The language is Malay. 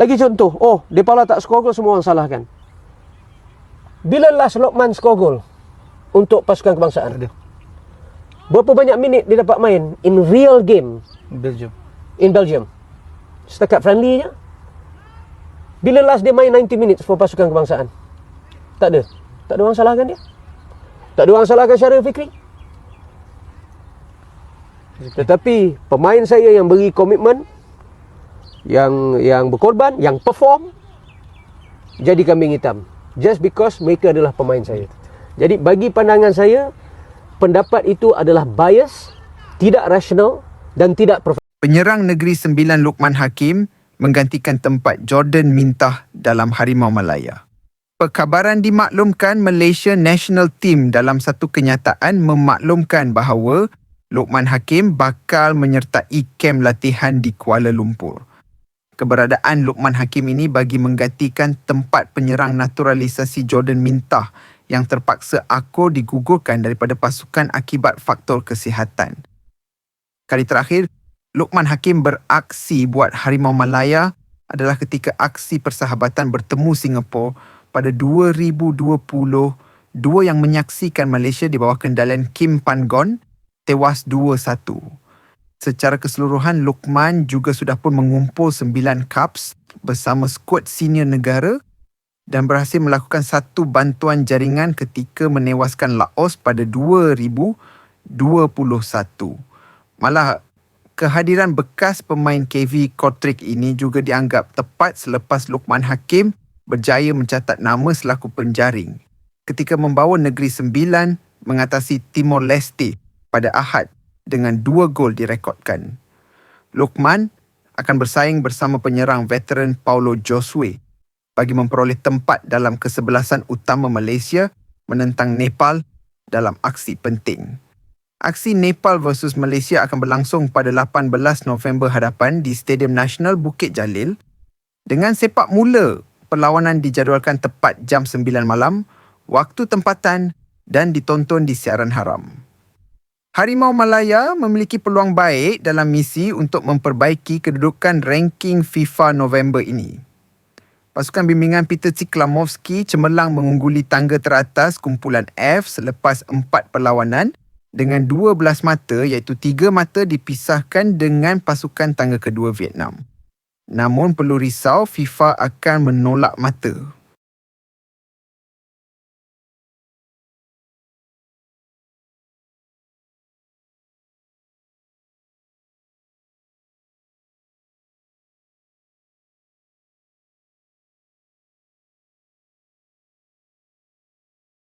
Lagi contoh, oh, Depala tak skor gol semua orang salahkan. Bila last Lokman skor gol untuk pasukan kebangsaan? Ada. Berapa banyak minit dia dapat main in real game Belgium. in Belgium? Setakat friendly je. Bila last dia main 90 minutes for pasukan kebangsaan? Tak ada. Tak ada orang salahkan dia. Tak ada orang salahkan Syarif Fikri. Tetapi pemain saya yang beri komitmen yang yang berkorban, yang perform jadi kambing hitam. Just because mereka adalah pemain saya. Jadi bagi pandangan saya pendapat itu adalah bias, tidak rasional dan tidak profesional. Penyerang Negeri Sembilan Lukman Hakim menggantikan tempat Jordan Mintah dalam Harimau Malaya. Perkabaran dimaklumkan Malaysia National Team dalam satu kenyataan memaklumkan bahawa Lukman Hakim bakal menyertai kem latihan di Kuala Lumpur. Keberadaan Lukman Hakim ini bagi menggantikan tempat penyerang naturalisasi Jordan Mintah yang terpaksa akur digugurkan daripada pasukan akibat faktor kesihatan. Kali terakhir, Lukman Hakim beraksi buat Harimau Malaya adalah ketika aksi persahabatan bertemu Singapura pada 2020, dua yang menyaksikan Malaysia di bawah kendalian Kim Pan Gon tewas 2-1. Secara keseluruhan, Lukman juga sudah pun mengumpul 9 cups bersama skuad senior negara dan berhasil melakukan satu bantuan jaringan ketika menewaskan Laos pada 2021. Malah kehadiran bekas pemain KV Kotrick ini juga dianggap tepat selepas Lukman Hakim berjaya mencatat nama selaku penjaring ketika membawa Negeri Sembilan mengatasi Timor Leste pada Ahad dengan dua gol direkodkan. Lukman akan bersaing bersama penyerang veteran Paulo Josue bagi memperoleh tempat dalam kesebelasan utama Malaysia menentang Nepal dalam aksi penting. Aksi Nepal versus Malaysia akan berlangsung pada 18 November hadapan di Stadium Nasional Bukit Jalil dengan sepak mula perlawanan dijadualkan tepat jam 9 malam, waktu tempatan dan ditonton di siaran haram. Harimau Malaya memiliki peluang baik dalam misi untuk memperbaiki kedudukan ranking FIFA November ini. Pasukan bimbingan Peter Ciklamovski cemerlang mengungguli tangga teratas kumpulan F selepas empat perlawanan dengan 12 mata iaitu 3 mata dipisahkan dengan pasukan tangga kedua Vietnam. Namun perlu risau FIFA akan menolak mata